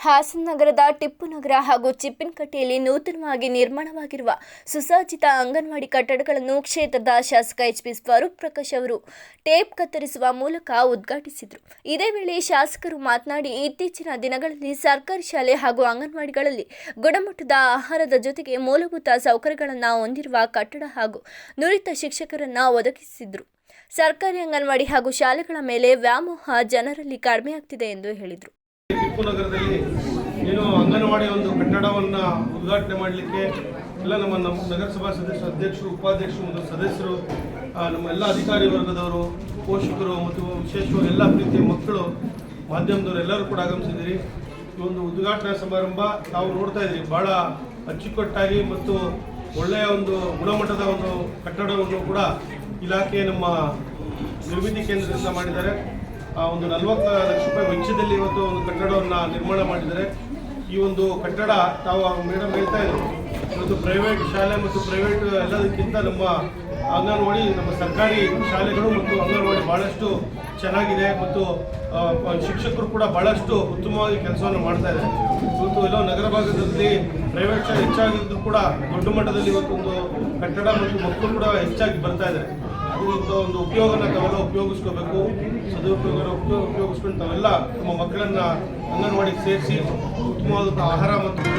ಹಾಸನ ನಗರದ ಟಿಪ್ಪು ನಗರ ಹಾಗೂ ಚಿಪ್ಪಿನಕಟ್ಟೆಯಲ್ಲಿ ನೂತನವಾಗಿ ನಿರ್ಮಾಣವಾಗಿರುವ ಸುಸಜ್ಜಿತ ಅಂಗನವಾಡಿ ಕಟ್ಟಡಗಳನ್ನು ಕ್ಷೇತ್ರದ ಶಾಸಕ ಎಚ್ ಪಿ ಸ್ವರೂಪ್ ಪ್ರಕಾಶ್ ಅವರು ಟೇಪ್ ಕತ್ತರಿಸುವ ಮೂಲಕ ಉದ್ಘಾಟಿಸಿದರು. ಇದೇ ವೇಳೆ ಶಾಸಕರು ಮಾತನಾಡಿ, ಇತ್ತೀಚಿನ ದಿನಗಳಲ್ಲಿ ಸರ್ಕಾರಿ ಶಾಲೆ ಹಾಗೂ ಅಂಗನವಾಡಿಗಳಲ್ಲಿ ಗುಣಮಟ್ಟದ ಆಹಾರದ ಜೊತೆಗೆ ಮೂಲಭೂತ ಸೌಕರ್ಯಗಳನ್ನು ಹೊಂದಿರುವ ಕಟ್ಟಡ ಹಾಗೂ ನುರಿತ ಶಿಕ್ಷಕರನ್ನು ಒದಗಿಸಿದರು. ಸರ್ಕಾರಿ ಅಂಗನವಾಡಿ ಹಾಗೂ ಶಾಲೆಗಳ ಮೇಲೆ ವ್ಯಾಮೋಹ ಜನರಲ್ಲಿ ಕಡಿಮೆಯಾಗ್ತಿದೆ ಎಂದು ಹೇಳಿದರು. ಟಿಪ್ಪು ನಗರದಲ್ಲಿ ಏನು ಅಂಗನವಾಡಿ ಒಂದು ಕಟ್ಟಡವನ್ನು ಉದ್ಘಾಟನೆ ಮಾಡಲಿಕ್ಕೆ ಎಲ್ಲ ನಮ್ಮ ನಮ್ಮ ನಗರಸಭಾ ಸದಸ್ಯರು ಅಧ್ಯಕ್ಷರು, ಉಪಾಧ್ಯಕ್ಷರು ಮತ್ತು ಸದಸ್ಯರು ನಮ್ಮ ಎಲ್ಲ ಅಧಿಕಾರಿ ವರ್ಗದವರು, ಪೋಷಕರು ಮತ್ತು ವಿಶೇಷವಾಗಿ ಎಲ್ಲ ಪ್ರೀತಿಯ ಮಕ್ಕಳು ಮಾಧ್ಯಮದವರು ಎಲ್ಲರೂ ಕೂಡ ಆಗಮಿಸಿದ್ದೀರಿ. ಈ ಒಂದು ಉದ್ಘಾಟನಾ ಸಮಾರಂಭ ನಾವು ನೋಡ್ತಾ ಇದ್ದೀರಿ. ಭಾಳ ಅಚ್ಚುಕಟ್ಟಾಗಿ ಮತ್ತು ಒಳ್ಳೆಯ ಒಂದು ಗುಣಮಟ್ಟದ ಒಂದು ಕಟ್ಟಡವನ್ನು ಕೂಡ ಇಲಾಖೆ ನಮ್ಮ ನಿರ್ಮಿತಿ ಕೇಂದ್ರದಿಂದ ಮಾಡಿದ್ದಾರೆ. ಒಂದು ನಲವತ್ತು ಲಕ್ಷ ರೂಪಾಯಿ ವೆಚ್ಚದಲ್ಲಿ ಇವತ್ತು ಒಂದು ಕಟ್ಟಡವನ್ನು ನಿರ್ಮಾಣ ಮಾಡಿದ್ದಾರೆ. ಈ ಒಂದು ಕಟ್ಟಡ ತಾವು ಮೇಡಮ್ ಹೇಳ್ತಾ ಇದ್ರು. ಇವತ್ತು ಪ್ರೈವೇಟ್ ಶಾಲೆ ಮತ್ತು ಪ್ರೈವೇಟ್ ಎಲ್ಲದಕ್ಕಿಂತ ನಮ್ಮ ಅಂಗನವಾಡಿ, ನಮ್ಮ ಸರ್ಕಾರಿ ಶಾಲೆಗಳು ಮತ್ತು ಅಂಗನವಾಡಿ ಭಾಳಷ್ಟು ಚೆನ್ನಾಗಿದೆ ಮತ್ತು ಶಿಕ್ಷಕರು ಕೂಡ ಭಾಳಷ್ಟು ಉತ್ತಮವಾಗಿ ಕೆಲಸವನ್ನು ಮಾಡ್ತಾ ಇದ್ದಾರೆ. ಇವತ್ತು ಎಲ್ಲೋ ನಗರ ಭಾಗದಲ್ಲಿ ಪ್ರೈವೇಟ್ ಶಾಲೆ ಹೆಚ್ಚಾಗಿದ್ದು ಕೂಡ ದೊಡ್ಡ ಮಟ್ಟದಲ್ಲಿ ಇವತ್ತೊಂದು ಕಟ್ಟಡ ಮತ್ತು ಮಕ್ಕಳು ಕೂಡ ಹೆಚ್ಚಾಗಿ ಬರ್ತಾ ಇದ್ದಾರೆ. ಅದರಿಂದ ಒಂದು ಉಪಯೋಗನ ತಾವೆಲ್ಲ ಉಪಯೋಗಿಸ್ಕೋಬೇಕು. ಸದುಪಯೋಗ ಉಪಯೋಗ ಉಪಯೋಗಿಸ್ಕೊಂಡು ತಾವೆಲ್ಲ ನಮ್ಮ ಮಕ್ಕಳನ್ನ ಅಂಗನವಾಡಿಗೆ ಸೇರಿಸಿ ಉತ್ತಮವಾದಂಥ ಆಹಾರ ಮತ್ತು